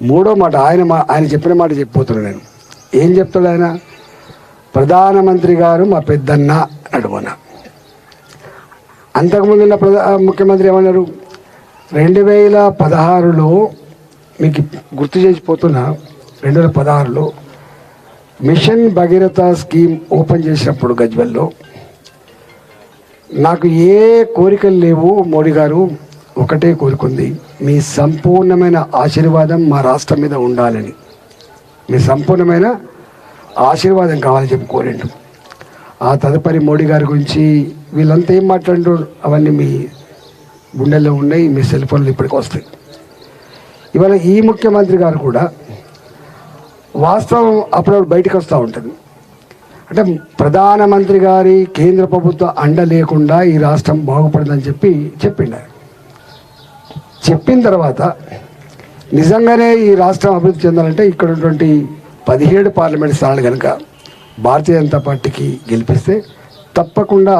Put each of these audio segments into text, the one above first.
మూడో మాట ఆయన మా ఆయన చెప్పిన మాట చెప్పిపోతున్నాను నేను. ఏం చెప్తాడు ఆయన? ప్రధానమంత్రి గారు మా పెద్దన్న అడుగున అంతకుముందు ఉన్న ప్రధా ముఖ్యమంత్రి ఏమన్నారు? రెండు వేల పదహారులో మీకు గుర్తు చేసిపోతున్నా రెండు వేల పదహారులో మిషన్ భగీరథ స్కీమ్ ఓపెన్ చేసినప్పుడు గజ్వెల్లో నాకు ఏ కోరికలు లేవు మోడీ గారు ఒకటే కోరుకుంది. మీ సంపూర్ణమైన ఆశీర్వాదం మా రాష్ట్రం మీద ఉండాలని. మీ సంపూర్ణమైన ఆశీర్వాదం కావాలని చెప్పి కోరిండు. ఆ తదుపరి మోడీ గారి గురించి వీళ్ళంతా ఏం మాట్లాడు అవన్నీ మీ గుండెల్లో ఉన్నాయి మీ సెల్ ఫోన్లు ఇప్పటికి వస్తాయి. ఇవాళ ఈ ముఖ్యమంత్రి గారు కూడా వాస్తవం అప్పుడప్పుడు బయటకు వస్తూ ఉంటుంది. అంటే ప్రధానమంత్రి గారి కేంద్ర ప్రభుత్వ అండ లేకుండా ఈ రాష్ట్రం బాగుపడదని చెప్పి చెప్పిండారు. చెప్పిన తర్వాత నిజంగానే ఈ రాష్ట్రం అభివృద్ధి చెందాలంటే ఇక్కడ ఉన్నటువంటి పదిహేడు పార్లమెంట్ స్థానాలు కనుక భారతీయ జనతా పార్టీకి గెలిపిస్తే తప్పకుండా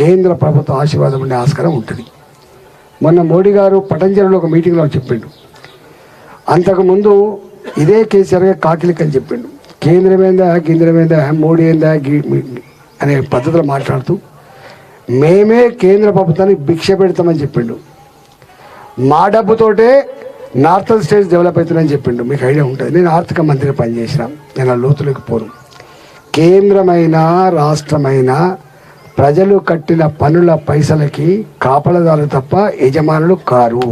కేంద్ర ప్రభుత్వ ఆశీర్వాదం ఉండే ఆస్కారం ఉంటుంది. మొన్న మోడీ గారు పటంజలిలో ఒక మీటింగ్లో చెప్పిండు. అంతకుముందు ఇదే కేసీఆర్ గారు కాకిలిక్ అని చెప్పిండు. కేంద్రమేందా కేంద్రమేందా మోడీ ఏందా అనే పద్ధతిలో మాట్లాడుతూ మేమే కేంద్ర ప్రభుత్వానికి భిక్ష పెడతామని చెప్పిండు. మా డబ్బుతోటే నార్థన్ స్టేట్స్ డెవలప్ అవుతుందని చెప్పిండు. మీకు ఐడియా ఉంటుంది. నేను ఆర్థిక మంత్రిగా పనిచేసిన. నేను ఆ లోతులకు పోను. కేంద్రమైన రాష్ట్రమైన ప్రజలు కట్టిన పనుల పైసలకి కాపలదారు తప్ప యజమానులు కారు.